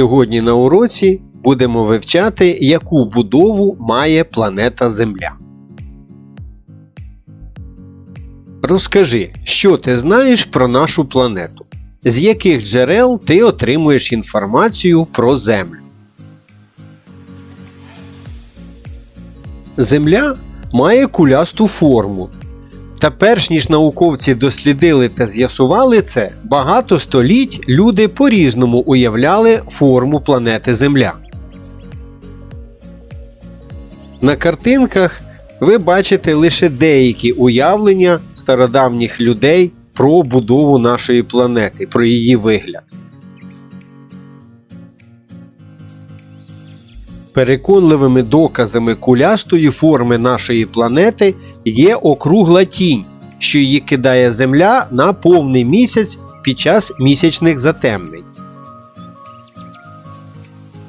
Сьогодні на уроці будемо вивчати, яку будову має планета Земля. Розкажи, що ти знаєш про нашу планету? З яких джерел ти отримуєш інформацію про Землю? Земля має кулясту форму. Та перш ніж науковці дослідили та з'ясували це, багато століть люди по-різному уявляли форму планети Земля. На картинках ви бачите лише деякі уявлення стародавніх людей про будову нашої планети, про її вигляд. Переконливими доказами кулястої форми нашої планети є округла тінь, що її кидає Земля на повний місяць під час місячних затемнень.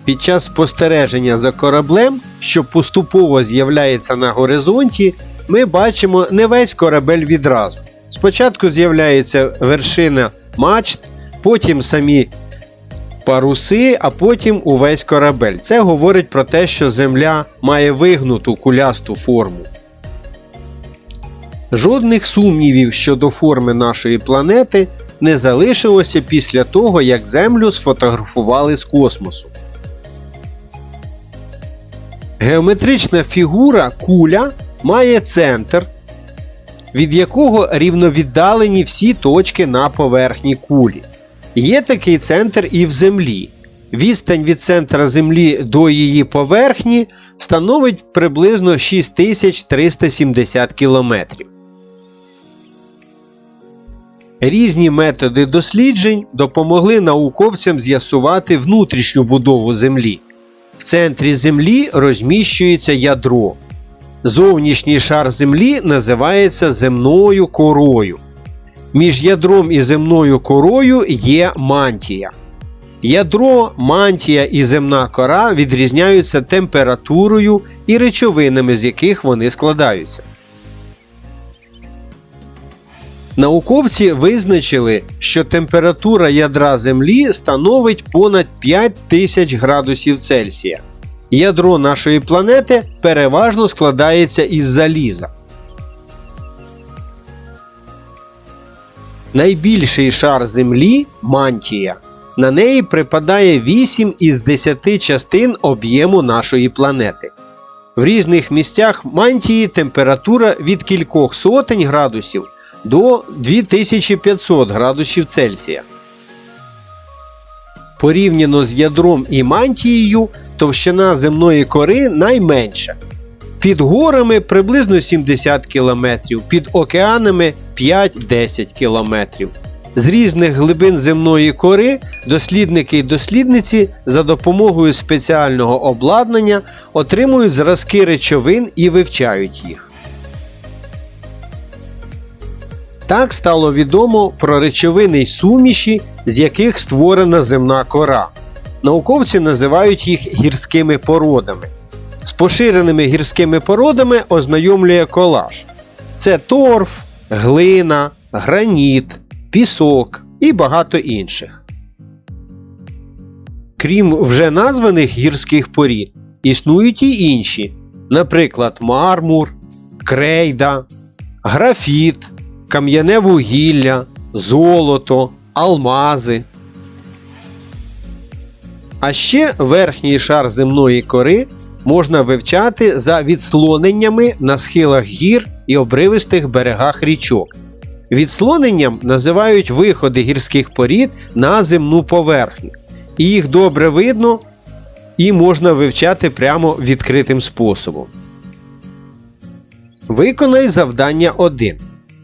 Під час спостереження за кораблем, що поступово з'являється на горизонті, ми бачимо не весь корабель відразу. Спочатку з'являється вершина мачт, потім самі паруси, а потім увесь корабель. Це говорить про те, що Земля має вигнуту кулясту форму. Жодних сумнівів щодо форми нашої планети не залишилося після того, як Землю сфотографували з космосу. Геометрична фігура куля має центр, від якого рівновіддалені всі точки на поверхні кулі. Є такий центр і в Землі. Відстань від центра Землі до її поверхні становить приблизно 6370 км. Різні методи досліджень допомогли науковцям з'ясувати внутрішню будову Землі. В центрі Землі розміщується ядро. Зовнішній шар Землі називається земною корою. Між ядром і земною корою є мантія. Ядро, мантія і земна кора відрізняються температурою і речовинами, з яких вони складаються. Науковці визначили, що температура ядра Землі становить понад 5000 градусів Цельсія. Ядро нашої планети переважно складається із заліза. Найбільший шар Землі мантія. На неї припадає 8 із 10 частин об'єму нашої планети. В різних місцях мантії температура від кількох сотень градусів до 2500 градусів Цельсія. Порівняно з ядром і мантією, товщина земної кори найменша. Під горами приблизно 70 км, під океанами 5-10 км. З різних глибин земної кори дослідники й дослідниці за допомогою спеціального обладнання отримують зразки речовин і вивчають їх. Так стало відомо про речовини й суміші, з яких створена земна кора. Науковці називають їх гірськими породами. З поширеними гірськими породами ознайомлює колаж. Це торф, глина, граніт, пісок і багато інших. Крім вже названих гірських порід, існують і інші, наприклад, мармур, крейда, графіт, кам'яне вугілля, золото, алмази. А ще верхній шар земної кори можна вивчати за відслоненнями на схилах гір і обривистих берегах річок. Відслоненням називають виходи гірських порід на земну поверхню. Їх добре видно і можна вивчати прямо відкритим способом. Виконай завдання 1.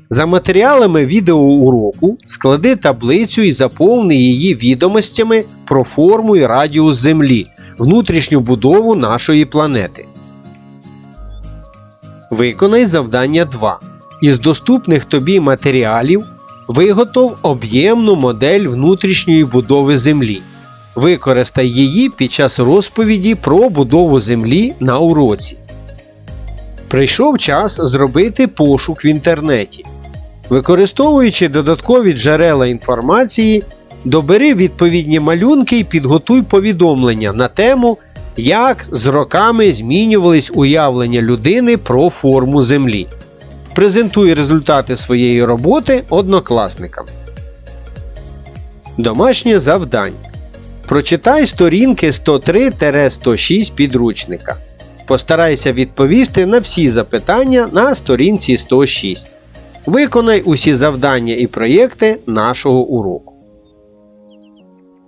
За матеріалами відеоуроку склади таблицю і заповни її відомостями про форму і радіус Землі, внутрішню будову нашої планети. Виконай завдання 2. Із доступних тобі матеріалів виготов об'ємну модель внутрішньої будови Землі. Використай її під час розповіді про будову Землі на уроці. Прийшов час зробити пошук в інтернеті. Використовуючи додаткові джерела інформації, Добери відповідні малюнки і підготуй повідомлення на тему, як з роками змінювались уявлення людини про форму Землі. Презентуй результати своєї роботи однокласникам. Домашнє завдання. Прочитай сторінки 103-106 підручника. Постарайся відповісти на всі запитання на сторінці 106. Виконай усі завдання і проєкти нашого уроку.